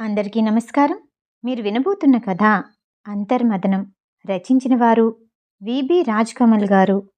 అందరికీ నమస్కారం. మీరు వినబోతున్న కథ అంతర్మదనం. రచించిన వారు విబి రాజ్కమల్ గారు.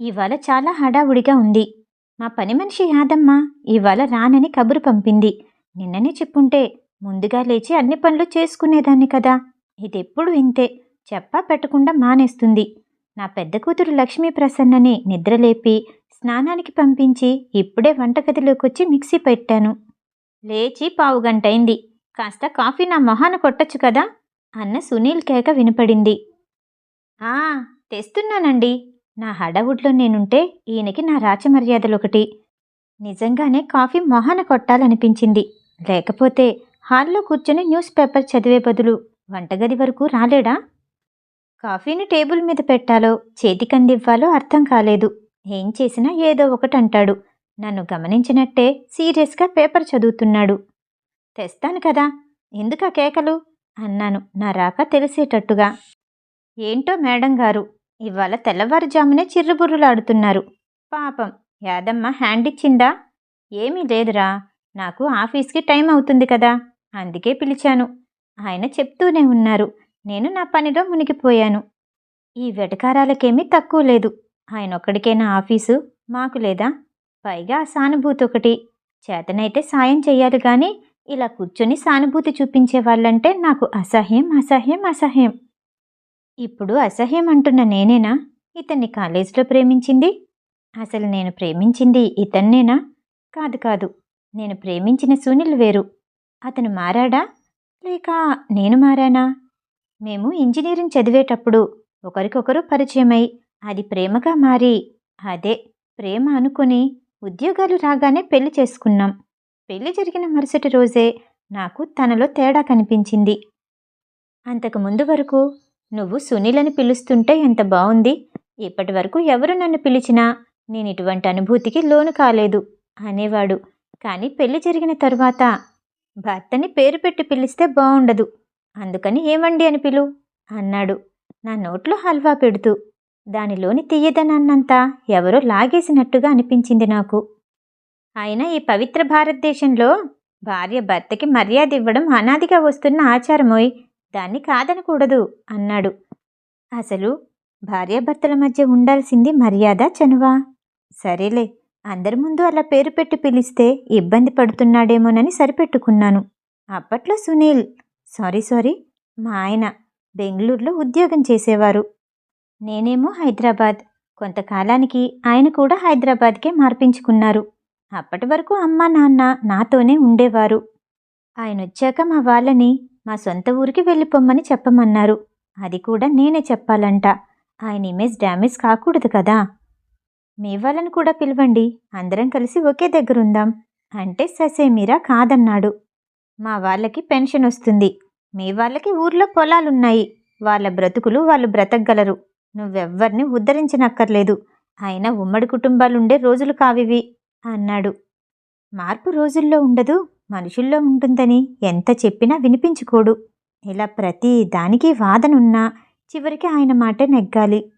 ఇవాళ చాలా హడావుడిగా ఉంది. మా పని మనిషి యాదమ్మ ఇవాళ రానని కబురు పంపింది. నిన్ననే చెప్పుంటే ముందుగా లేచి అన్ని పనులు చేసుకునేదాన్ని కదా. ఇదెప్పుడు ఇంతే. చెప్పా పెట్టకుండా మానేస్తుంది. నా పెద్ద కూతురు లక్ష్మీ ప్రసన్నని నిద్రలేపి స్నానానికి పంపించి ఇప్పుడే వంటగదిలోకొచ్చి మిక్సీ పెట్టాను. లేచి పావుగంటైంది. కాస్త కాఫీ నా మొహాన కొట్టచ్చు కదా? అన్న సునీల్ కేక వినపడింది. ఆ తెస్తున్నానండి. నా హడావుడ్లో నేనుంటే ఈయనకి నా రాచమర్యాదలొకటి. నిజంగానే కాఫీ మొహాన కొట్టాలనిపించింది. లేకపోతే హాల్లో కూర్చొని న్యూస్ పేపర్ చదివే బదులు వంటగది వరకు రాలేడా? కాఫీని టేబుల్ మీద పెట్టాలో చేతికందివ్వాలో అర్థం కాలేదు. ఏం చేసినా ఏదో ఒకటి అంటాడు నన్ను గమనించినట్టే సీరియస్గా పేపర్ చదువుతున్నాడు. తెస్తాను కదా ఎందుక కేకలు? అన్నాను నా రాక తెలిసేటట్టుగా. ఏంటో మేడం గారు ఇవాళ తెల్లవారుజామునే చిర్రుబుర్రులాడుతున్నారు. పాపం యాదమ్మ హ్యాండ్ ఇచ్చిందా ఏమీ లేదురా నాకు ఆఫీస్కి టైం అవుతుంది కదా అందుకే పిలిచాను. ఆయన చెప్తూనే ఉన్నారు నేను నా పనిలో మునిగిపోయాను. ఈ వెటకారాలకేమీ తక్కువ లేదు ఆయన ఒక్కడికేనా ఆఫీసు మాకు లేదా? పైగా సానుభూతి ఒకటి. చేతనైతే సాయం చేయాలి కానీ ఇలా కూర్చొని సానుభూతి చూపించే వాళ్ళంటే నాకు అసహ్యం అసహ్యం అసహ్యం. ఇప్పుడు అసహ్యం అంటున్న నేనేనా? ఇతన్ని కాలేజీలో ప్రేమించింది? అసలు నేను ప్రేమించింది ఇతన్నేనా? కాదు కాదు. నేను ప్రేమించిన సునీల్ వేరు. అతను మారాడా? లేక నేను మారానా? మేము ఇంజనీరింగ్ చదివేటప్పుడు ఒకరికొకరు పరిచయమై అది ప్రేమగా మారి అదే ప్రేమ అనుకుని ఉద్యోగాలు రాగానే పెళ్ళి చేసుకున్నాం. పెళ్ళి జరిగిన మరుసటి రోజే నాకు తనలో తేడా కనిపించింది. అంతకు ముందు వరకు నువ్వు సునీలని పిలుస్తుంటే ఎంత బాగుంది ఇప్పటి వరకు ఎవరు నన్ను పిలిచినా నేను ఇటువంటి అనుభూతికి లోను కాలేదు అనేవాడు. కానీ పెళ్ళి జరిగిన తరువాత భర్తని పేరు పెట్టి పిలిస్తే బాగుండదు అందుకని ఏమండి అని పిలు అన్నాడు. నా నోట్లో హల్వా పెడుతూ దానిలోని తీయదనాన్నంతా ఎవరో లాగేసినట్టుగా అనిపించింది నాకు. అయినా ఈ పవిత్ర భారతదేశంలో భార్య భర్తకి మర్యాద ఇవ్వడం అనాదిగా వస్తున్న ఆచారమోయ్ దాన్ని కాదనకూడదు అన్నాడు. అసలు భార్యాభర్తల మధ్య ఉండాల్సింది మర్యాద చనువా? సరేలే అందరి ముందు అలా పేరు పెట్టి పిలిస్తే ఇబ్బంది పడుతున్నాడేమోనని సరిపెట్టుకున్నాను. అప్పట్లో సునీల్ సారీ సారీ మా ఆయన బెంగళూరులో ఉద్యోగం చేసేవారు. నేనేమో హైదరాబాద్. కొంతకాలానికి ఆయన కూడా హైదరాబాద్కే మార్పించుకున్నారు. అప్పటి వరకు అమ్మ నాన్న నాతోనే ఉండేవారు. ఆయన వచ్చాక మా వాళ్ళని మా సొంత ఊరికి వెళ్ళిపోమ్మని చెప్పమన్నారు. అది కూడా నేనే చెప్పాలంట. ఆయన ఇమేజ్ డ్యామేజ్ కాకూడదు కదా. మీ వాళ్ళని కూడా పిలవండి. అందరం కలిసి ఒకే దగ్గరుందాం. అంటే ససేమీరా కాదన్నాడు. మా వాళ్ళకి పెన్షన్ వస్తుంది. మీ వాళ్ళకి ఊర్లో పొలాలున్నాయి. వాళ్ళ బ్రతుకులు వాళ్ళు బ్రతకగలరు. నువ్వెవ్వరిని ఉద్ధరించనక్కర్లేదు. అయినా ఉమ్మడి కుటుంబాలుండే రోజులు కావివి అన్నాడు. మార్పు రోజుల్లో ఉండదు మనుషుల్లో ఉంటుందని ఎంత చెప్పినా వినిపించుకోడు. ఇలా ప్రతి దానికి వాదనున్నా చివరికి ఆయన మాటే నెగ్గాలి.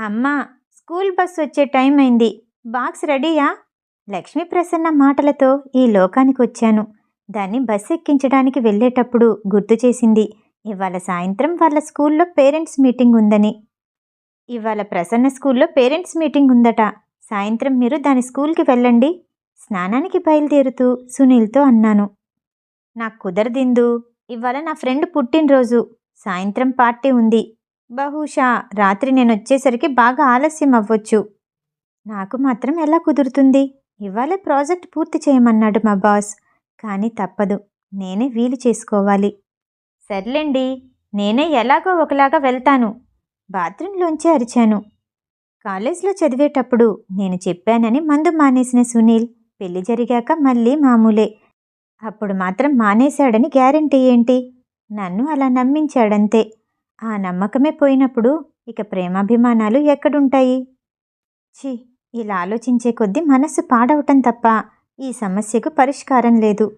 అమ్మా స్కూల్ బస్ వచ్చే టైం అయింది. బాక్స్ రెడీయా? లక్ష్మీ ప్రసన్న మాటలతో ఈ లోకానికి వచ్చాను దాన్ని బస్ ఎక్కించడానికి వెళ్ళేటప్పుడు గుర్తు చేసింది. ఇవాళ సాయంత్రం వాళ్ళ స్కూల్లో పేరెంట్స్ మీటింగ్ ఉందని. ఇవాళ ప్రసన్న స్కూల్లో పేరెంట్స్ మీటింగ్ ఉందట. సాయంత్రం మీరు దాని స్కూల్కి వెళ్ళండి. స్నానానికి బయలుదేరుతూ సునీల్తో అన్నాను. నాకు కుదరదిందు. ఇవాళ నా ఫ్రెండ్ పుట్టినరోజు. సాయంత్రం పార్టీ ఉంది. బహుశా రాత్రి నేను వచ్చేసరికి బాగా ఆలస్యం అవ్వచ్చు. నాకు మాత్రం ఎలా కుదురుతుంది? ఇవాళ ప్రాజెక్ట్ పూర్తి చేయమన్నాడు మా బాస్. కానీ తప్పదు. నేనే వీలు చేసుకోవాలి. సర్లేండి నేనే ఎలాగో ఒకలాగా వెళ్తాను. బాత్రూంలోంచి అరిచాను. కాలేజ్లో చదివేటప్పుడు నేను చెప్పానని మందు మానేసిన సునీల్ పెళ్ళి జరిగాక మళ్ళీ మామూలే. అప్పుడు మాత్రం మానేశాడని గ్యారెంటీ ఏంటి? నన్ను అలా నమ్మించాడంతే. ఆ నమ్మకమే పోయినప్పుడు ఇక ప్రేమాభిమానాలు ఎక్కడుంటాయి? ఛీ ఇలా ఆలోచించే కొద్దీ మనస్సు పాడవటం తప్ప ఈ సమస్యకు పరిష్కారం లేదు.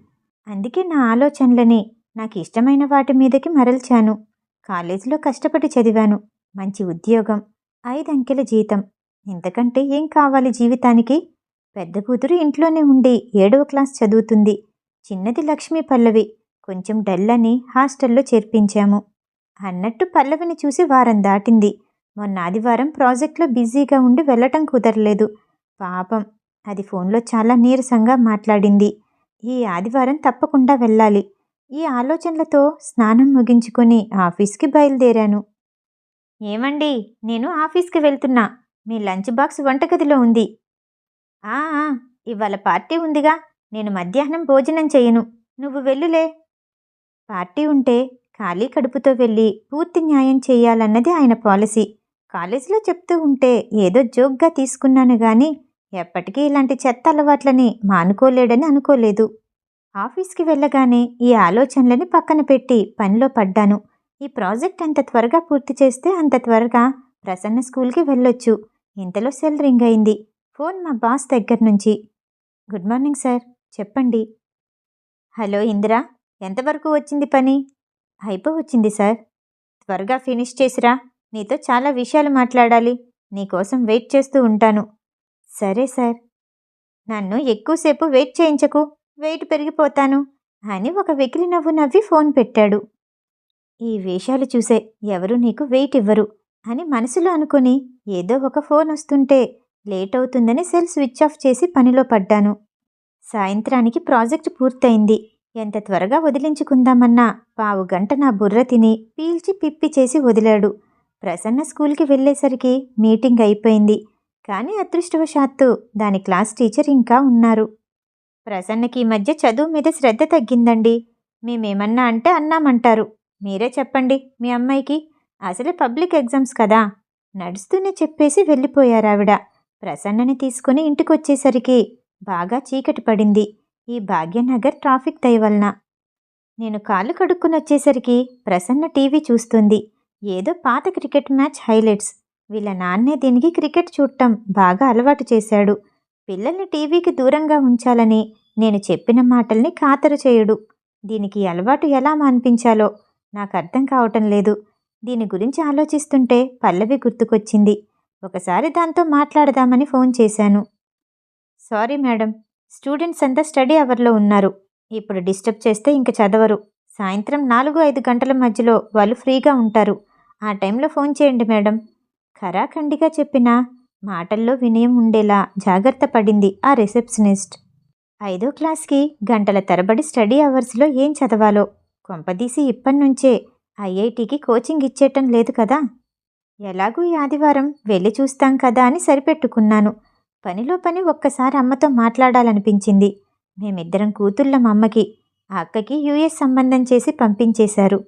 అందుకే నా ఆలోచనలని నాకు ఇష్టమైన వాటి మీదకి మరల్చాను. కాలేజీలో కష్టపడి చదివాను. మంచి ఉద్యోగం. ఐదంకెల జీతం. ఇంతకంటే ఏం కావాలి జీవితానికి? పెద్ద కూతురు ఇంట్లోనే ఉండి ఏడవ క్లాస్ చదువుతుంది. చిన్నది లక్ష్మీ పల్లవి. కొంచెం డల్ అని హాస్టల్లో చేర్పించాము. అన్నట్టు పల్లవిని చూసి వారం దాటింది. మొన్న ఆదివారం ప్రాజెక్ట్లో బిజీగా ఉండి వెళ్ళటం కుదరలేదు. పాపం. అది ఫోన్లో చాలా నీరసంగా మాట్లాడింది. ఈ ఆదివారం తప్పకుండా వెళ్ళాలి. ఈ ఆలోచనలతో స్నానం ముగించుకొని ఆఫీస్కి బయలుదేరాను. ఏమండి నేను ఆఫీస్కి వెళ్తున్నా. మీ లంచ్ బాక్స్ వంటగదిలో ఉంది. ఆ ఆ, ఇవాళ పార్టీ ఉందిగా. నేను మధ్యాహ్నం భోజనం చేయను. నువ్వు వెళ్ళులే. పార్టీ ఉంటే ఖాళీ కడుపుతో వెళ్ళి పూర్తి న్యాయం చేయాలన్నది ఆయన పాలసీ. కాలేజీలో చెప్తూ ఉంటే ఏదో జోక్గా తీసుకున్నాను గాని ఎప్పటికీ ఇలాంటి చెత్త అలవాట్లని మానుకోలేడని అనుకోలేదు. ఆఫీస్కి వెళ్ళగానే ఈ ఆలోచనలని పక్కన పెట్టి పనిలో పడ్డాను. ఈ ప్రాజెక్ట్ అంత త్వరగా పూర్తి చేస్తే అంత త్వరగా ప్రసన్న స్కూల్కి వెళ్ళొచ్చు. ఇంతలో సెల్ రింగ్ అయింది. ఫోన్ మా బాస్ దగ్గర నుంచి. Good morning sir. చెప్పండి. హలో ఇందిరా. ఎంతవరకు వచ్చింది పని? అయిపో వచ్చింది సార్. త్వరగా ఫినిష్ చేసిరా. నీతో చాలా విషయాలు మాట్లాడాలి. నీకోసం వెయిట్ చేస్తూ ఉంటాను. సరే సార్. నన్ను ఎక్కువసేపు వెయిట్ చేయించకు. వెయిట్ పెరిగిపోతాను అని ఒక వెకిలి నవ్వు నవ్వి ఫోన్ పెట్టాడు. ఈ వేషాలు చూసే ఎవరు నీకు వెయిట్ ఇవ్వరు అని మనసులో అనుకుని ఏదో ఒక ఫోన్ వస్తుంటే లేట్ అవుతుందని సెల్ స్విచ్ ఆఫ్ చేసి పనిలో పడ్డాను. సాయంత్రానికి ప్రాజెక్టు పూర్తయింది. ఎంత త్వరగా వదిలించుకుందామన్నా పావు గంట నా బుర్ర తిని పీల్చి పిప్పి చేసి వదిలాడు. ప్రసన్న స్కూల్కి వెళ్ళేసరికి మీటింగ్ అయిపోయింది. కానీ అదృష్టవశాత్తు దాని క్లాస్ టీచర్ ఇంకా ఉన్నారు. ప్రసన్నకి ఈ మధ్య చదువు మీద శ్రద్ధ తగ్గిందండి. మేమేమన్నా అంటే అన్నామంటారు. మీరే చెప్పండి మీ అమ్మాయికి. అసలే పబ్లిక్ ఎగ్జామ్స్ కదా. నడుస్తూనే చెప్పేసి వెళ్ళిపోయారు ఆవిడ ప్రసన్నని తీసుకుని ఇంటికొచ్చేసరికి బాగా చీకటి పడింది. ఈ భాగ్యనగర్ ట్రాఫిక్ దయ వలన. నేను కాళ్ళు కడుక్కుని వచ్చేసరికి ప్రసన్న టీవీ చూస్తుంది. ఏదో పాత క్రికెట్ మ్యాచ్ హైలైట్స్. వీళ్ళ నాన్నే దీనికి క్రికెట్ చూడటం బాగా అలవాటు చేశాడు. పిల్లల్ని టీవీకి దూరంగా ఉంచాలని నేను చెప్పిన మాటల్ని ఖాతరు చేయడు. దీనికి అలవాటు ఎలా మాన్పించాలో నాకు అర్థం కావటం లేదు. దీని గురించి ఆలోచిస్తుంటే పల్లవి గుర్తుకొచ్చింది. ఒకసారి దాంతో మాట్లాడదామని ఫోన్ చేశాను. సారీ మేడం స్టూడెంట్స్ అంతా స్టడీ అవర్లో ఉన్నారు. ఇప్పుడు డిస్టర్బ్ చేస్తే ఇంక చదవరు. సాయంత్రం నాలుగు ఐదు గంటల మధ్యలో వాళ్ళు ఫ్రీగా ఉంటారు. ఆ టైంలో ఫోన్ చేయండి మేడం. ఖరాఖండిగా చెప్పినా మాటల్లో వినయం ఉండేలా జాగ్రత్త పడింది ఆ రిసెప్షనిస్ట్. ఐదో క్లాస్కి గంటల తరబడి స్టడీ అవర్స్లో ఏం చదవాలో? కొంపదీసి ఇప్పటినుంచే ఐఐటికి కోచింగ్ ఇచ్చేయటం లేదు కదా? ఎలాగూ ఈ ఆదివారం వెళ్ళి చూస్తాం కదా అని సరిపెట్టుకున్నాను. పనిలో పని ఒక్కసారి అమ్మతో మాట్లాడాలనిపించింది. మేమిద్దరం కూతుళ్ళం అమ్మకి ఆ అక్కకి యుఎస్ సంబంధం చేసి పంపించేశారు.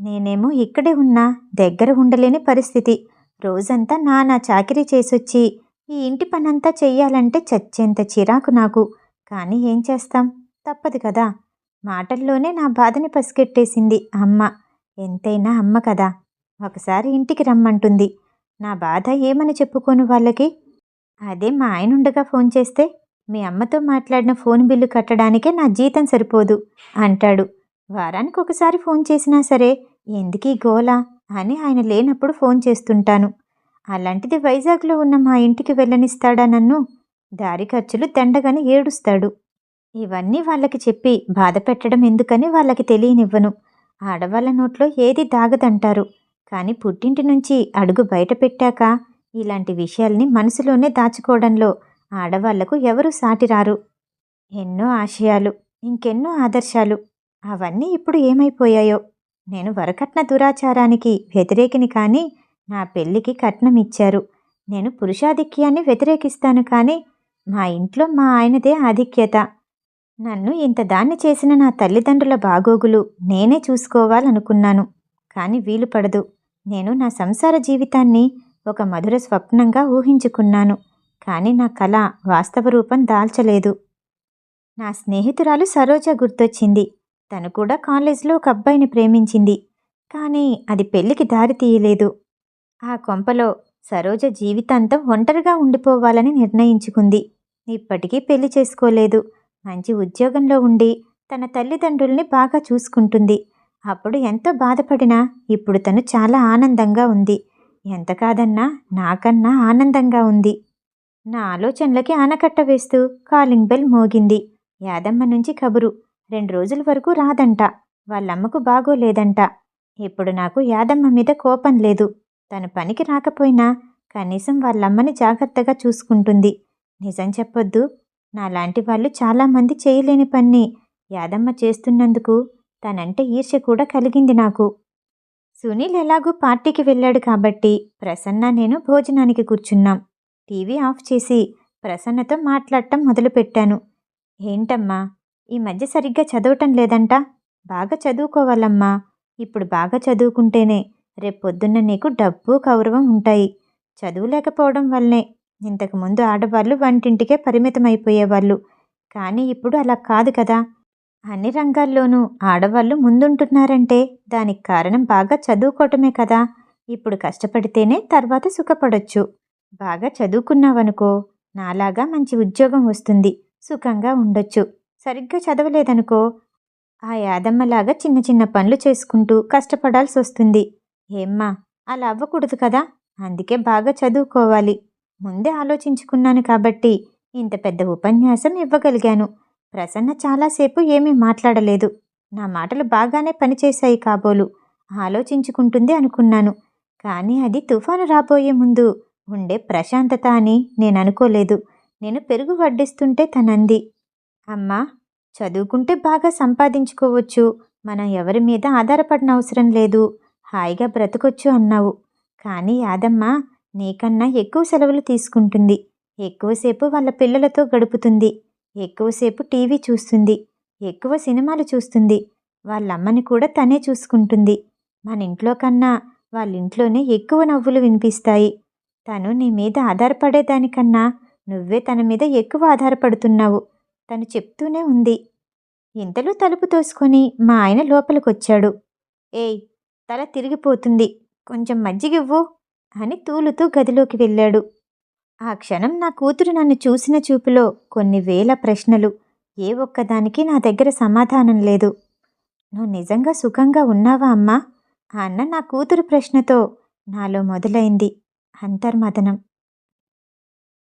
నేనేమో ఇక్కడే ఉన్నా దగ్గర ఉండలేని పరిస్థితి. రోజంతా నానా చాకిరీ చేసొచ్చి ఈ ఇంటి పనంతా చెయ్యాలంటే చచ్చేంత చిరాకు నాకు. కానీ ఏం చేస్తాం? తప్పదు కదా. మాటల్లోనే నా బాధని పసిగెట్టేసింది అమ్మ. ఎంతైనా అమ్మ కదా. ఒకసారి ఇంటికి రమ్మంటుంది. నా బాధ ఏమని చెప్పుకోను వాళ్ళకి? అదే మా ఆయన ఉండగా ఫోన్ చేస్తే మీ అమ్మతో మాట్లాడిన ఫోన్ బిల్లు కట్టడానికే నా జీతం సరిపోదు అంటాడు. వారానికి ఒకసారి ఫోన్ చేసినా సరే ఎందుకీ గోలా? అని ఆయన లేనప్పుడు ఫోన్ చేస్తుంటాను. అలాంటిది వైజాగ్లో ఉన్న మా ఇంటికి వెళ్ళనిస్తాడా నన్ను? దారి ఖర్చులు దండగని ఏడుస్తాడు. ఇవన్నీ వాళ్ళకి చెప్పి బాధ పెట్టడం ఎందుకని వాళ్ళకి తెలియనివ్వను. ఆడవాళ్ళ నోట్లో ఏది దాగదంటారు. కానీ పుట్టింటి నుంచి అడుగు బయట పెట్టాక ఇలాంటి విషయాల్ని మనసులోనే దాచుకోవడంలో ఆడవాళ్ళకు ఎవరు సాటిరారు ఎన్నో ఆశయాలు ఇంకెన్నో ఆదర్శాలు. అవన్నీ ఇప్పుడు ఏమైపోయాయో? నేను వరకట్న దురాచారానికి వ్యతిరేకిని కానీ నా పెళ్ళికి కట్నం ఇచ్చారు నేను పురుషాధిక్యాన్ని వ్యతిరేకిస్తాను కానీ మా ఇంట్లో మా ఆయనదే ఆధిక్యత. నన్ను ఇంత దాన్ని చేసిన నా తల్లిదండ్రుల బాగోగులు నేనే చూసుకోవాలనుకున్నాను. కానీ వీలు పడదు. నేను నా సంసార జీవితాన్ని ఒక మధుర స్వప్నంగా ఊహించుకున్నాను. కానీ నా కళ వాస్తవ రూపం దాల్చలేదు. నా స్నేహితురాలు సరోజ గుర్తొచ్చింది. తను కూడా కాలేజ్లో ఒక అబ్బాయిని ప్రేమించింది. కానీ అది పెళ్ళికి దారి తీయలేదు. ఆ కొంపలో సరోజ జీవితాంతం ఒంటరిగా ఉండిపోవాలని నిర్ణయించుకుంది. ఇప్పటికీ పెళ్ళి చేసుకోలేదు. మంచి ఉద్యోగంలో ఉండి తన తల్లిదండ్రుల్ని బాగా చూసుకుంటుంది. అప్పుడు ఎంతో బాధపడినా ఇప్పుడు తను చాలా ఆనందంగా ఉంది. ఎంత కాదన్నా నాకన్నా ఆనందంగా ఉంది. నా ఆలోచనలకి ఆనకట్ట వేస్తూ కాలింగ్ బెల్ మోగింది. యాదమ్మ నుంచి కబురు రెండు రోజుల వరకు రాదంట. వాళ్ళమ్మకు బాగోలేదంట. ఇప్పుడు నాకు యాదమ్మ మీద కోపం లేదు. తను పనికి రాకపోయినా కనీసం వాళ్ళమ్మని జాగ్రత్తగా చూసుకుంటుంది. నిజం చెప్పొద్దు. నాలాంటి వాళ్ళు చాలామంది చేయలేని పని. యాదమ్మ చేస్తున్నందుకు తనంటే ఈర్ష్య కూడా కలిగింది నాకు. సునీల్ ఎలాగూ పార్టీకి వెళ్ళాడు కాబట్టి ప్రసన్న నేను భోజనానికి కూర్చున్నాం. టీవీ ఆఫ్ చేసి ప్రసన్నతో మాట్లాడటం మొదలుపెట్టాను. ఏంటమ్మా? ఈ మధ్య సరిగ్గా చదవటం లేదంట. బాగా చదువుకోవాలమ్మా. ఇప్పుడు బాగా చదువుకుంటేనే రేపొద్దున్న నీకు డబ్బు గౌరవం ఉంటాయి. చదువు లేకపోవడం వల్లనే ఇంతకుముందు ఆడవాళ్ళు వంటింటికే పరిమితమైపోయేవాళ్ళు. కానీ ఇప్పుడు అలా కాదు కదా. అన్ని రంగాల్లోనూ ఆడవాళ్ళు ముందుంటున్నారంటే దానికి కారణం బాగా చదువుకోవటమే కదా. ఇప్పుడు కష్టపడితేనే తర్వాత సుఖపడొచ్చు. బాగా చదువుకున్నావనుకో నాలాగా మంచి ఉద్యోగం వస్తుంది. సుఖంగా ఉండొచ్చు. సరిగ్గా చదవలేదనుకో ఆ యాదమ్మలాగా చిన్న చిన్న పనులు చేసుకుంటూ కష్టపడాల్సి వస్తుంది. ఏమ్మా అలా అవ్వకూడదు కదా? అందుకే బాగా చదువుకోవాలి. ముందే ఆలోచించుకున్నాను కాబట్టి ఇంత పెద్ద ఉపన్యాసం ఇవ్వగలిగాను. ప్రసన్న చాలాసేపు ఏమీ మాట్లాడలేదు. నా మాటలు బాగానే పనిచేశాయి కాబోలు. ఆలోచించుకుంటుంది అనుకున్నాను. కానీ అది తుఫాను రాబోయే ముందు ఉండే ప్రశాంతత అని నేను అనుకోలేదు. నేను పెరుగు వడ్డిస్తుంటే తనంది. అమ్మా చదువుకుంటే బాగా సంపాదించుకోవచ్చు. మనం ఎవరి మీద ఆధారపడిన అవసరం లేదు. హాయిగా బ్రతకొచ్చు అన్నావు. కానీ యాదమ్మ నీకన్నా ఎక్కువ సెలవులు తీసుకుంటుంది. ఎక్కువసేపు వాళ్ళ పిల్లలతో గడుపుతుంది. ఎక్కువసేపు టీవీ చూస్తుంది. ఎక్కువ సినిమాలు చూస్తుంది. వాళ్ళమ్మని కూడా తనే చూసుకుంటుంది. మన ఇంట్లో కన్నా వాళ్ళ ఇంట్లోనే ఎక్కువ నవ్వులు వినిపిస్తాయి. తను నీ మీద ఆధారపడేదానికన్నా నువ్వే తన మీద ఎక్కువ ఆధారపడుతున్నావు. తను చెప్తూనే ఉంది. ఇంతలో తలుపు తోసుకొని మా ఆయన లోపలికొచ్చాడు. ఏయ్ తల తిరిగిపోతుంది. కొంచెం మజ్జిగివ్వు అని తూలుతూ గదిలోకి వెళ్ళాడు. ఆ క్షణం నా కూతురు నన్ను చూసిన చూపులో కొన్ని వేల ప్రశ్నలు. ఏ ఒక్కదానికి నా దగ్గర సమాధానం లేదు. నువ్వు నిజంగా సుఖంగా ఉన్నావా అమ్మా? ఆ అన్న నా కూతురు ప్రశ్నతో నాలో మొదలైంది అంతర్మదనం.